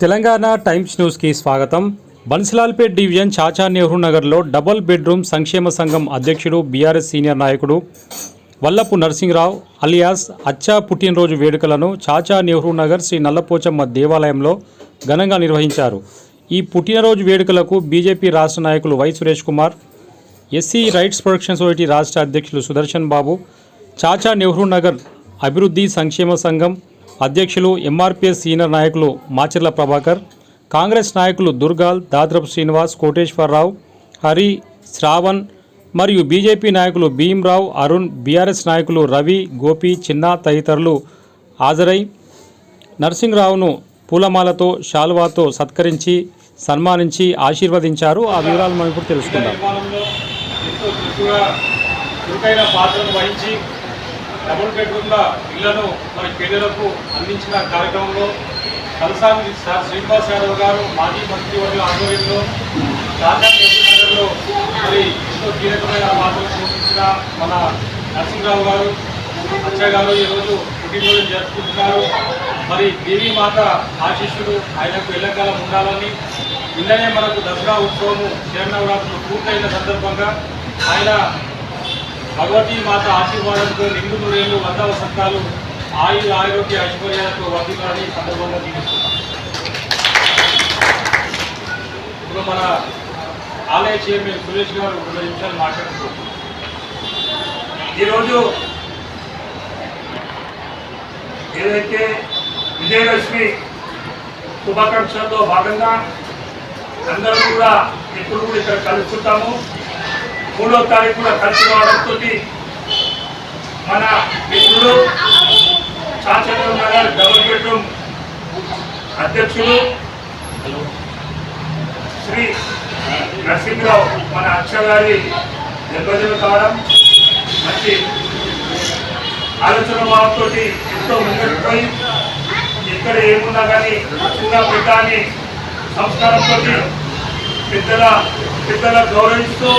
Telangana times న్యూస్కి స్వాగతం. Bansilalpet division Chacha Nehru నగర్లో డబుల్ బెడ్రూమ్ సంక్షేమ సంఘం అధ్యక్షుడు బీఆర్ఎస్ సీనియర్ నాయకుడు వల్లపు నరసింహరావు అలియాస్ అచ్చా పుట్టినరోజు వేడుకలను చాచా నెహ్రూ నగర్ శ్రీ నల్లపోచమ్మ దేవాలయంలో ఘనంగా నిర్వహించారు. ఈ పుట్టినరోజు వేడుకలకు బీజేపీ రాష్ట్ర నాయకులు Y Suresh Kumar SC rights protection society రాష్ట్ర అధ్యక్షులు సుదర్శన్ బాబు చాచా నెహ్రూ నగర్ అభివృద్ధి సంక్షేమ సంఘం అధ్యక్షులు ఎంఆర్పిఎస్ సీనియర్ నాయకులు మాచర్ల ప్రభాకర్ కాంగ్రెస్ నాయకులు దుర్గాల్ దాద్రపు శ్రీనివాస్ కోటేశ్వరరావు హరి శ్రావణ్ మరియు బీజేపీ నాయకులు భీమ్రావు అరుణ్ బీఆర్ఎస్ నాయకులు రవి గోపి చిన్న తదితరులు హాజరై నరసింహరావును పూలమాలతో శాలువాతో సత్కరించి సన్మానించి ఆశీర్వదించారు. ఆ వివరాలు మనం ఇప్పుడు తెలుసుకుందాం. డబుల్ బెడ్రూమ్ల ఇళ్ళను మరి పేదలకు అందించిన కార్యక్రమంలో కలసాని సార్ శ్రీనివాస్ యాదవ్ గారు మాజీ మంత్రివర్యుల ఆధ్వర్యంలో టాటా మరి ఎంతో కీలకమైన పాత్రలు పోషించిన మన నరసింహరావు గారు అచ్చయ్య గారు ఈరోజు పుట్టినరోజు జరుపుకుంటున్నారు. మరి దేవీ మాత ఆశీస్సులు ఆయనకు ఎల్లకాలం ఉండాలని నిన్ననే మనకు దసరా ఉత్సవము శరణవరాత్రులు పూర్తయిన సందర్భంగా ఆయన భగవతీ మాత ఆశీర్వాదంతో నిండు నూరేళ్ళు వంద వసంతాలు ఆయుర ఆరోగ్య ఐశ్వర్యాలతో వర్ధిల్లాలని సందర్భంగా జీవిస్తున్నాం ఇప్పుడు మన ఆలయ చైర్మన్ సురేష్ గారు రెండు నిమిషాలు మాట్లాడుకుంటున్నాం ఈరోజు ఏదైతే విజయలక్ష్మి శుభాకాంక్షల్లో భాగంగా అందరూ కూడా ఎప్పుడు కూడా ఇక్కడ కలుసుకుంటాము. మూడో తారీఖు కూడా కలిసి రావడంతో మన మిత్రుడు చాచర్ల నగర్ డబుల్ బెడ్రూమ్ అధ్యక్షులు శ్రీ నరసింహరావు మన అక్ష గారి జన్మదినం కావడం మంచి ఆలోచన భావంతో ఎంతో ముందుకు ఇక్కడ ఏమున్నా కానీ చిన్న పెద్ద అని సంస్కారంతో పెద్దల పెద్దల గౌరవిస్తూ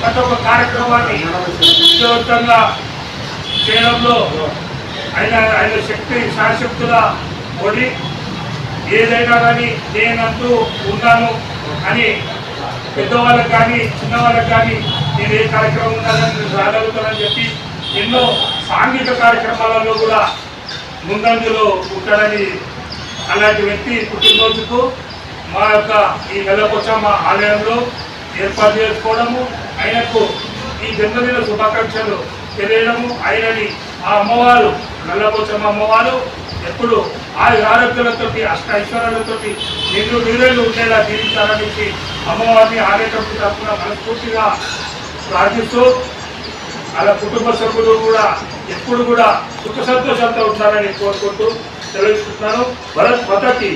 ప్రతి ఒక్క కార్యక్రమాన్ని విజయవంతంగా చేయడంలో ఆయన ఆయన శక్తి శాశక్తుల ఓడి ఏదైనా కానీ నేనంటూ ఉన్నాను అని పెద్దవాళ్ళకి కానీ చిన్నవాళ్ళకి కానీ నేను ఏ కార్యక్రమం ఉండాలని నేను రాగలుగుతానని చెప్పి ఎన్నో సాంఘిక కార్యక్రమాలలో కూడా ముందంజలో ఉంటాడని అలాంటి వ్యక్తి పుట్టినరోజుకు మా యొక్క ఈ నెలకొచ్చమ్మ ఆలయంలో ఏర్పాటు చేసుకోవడము ఆయనకు ఈ జన్మదిన శుభాకాంక్షలు తెలియడము ఆయనని ఆ అమ్మవారు నల్లబోచమ్మ అమ్మవారు. ఎప్పుడు ఆయు ఆరోగ్యాలతోటి అష్ట ఐశ్వర్యాలతోటి నిన్ను నీరేళ్ళు ఉండేలా జీవించాలనేసి అమ్మవారిని ఆరోగ్యం తప్పున మనస్ఫూర్తిగా ప్రార్థిస్తూ అలా కుటుంబ సభ్యులు కూడా ఎప్పుడు కూడా సుఖ సంతోషంతో ఉంటారని కోరుకుంటూ తెలియజేస్తున్నాను భరత్ మద్దతి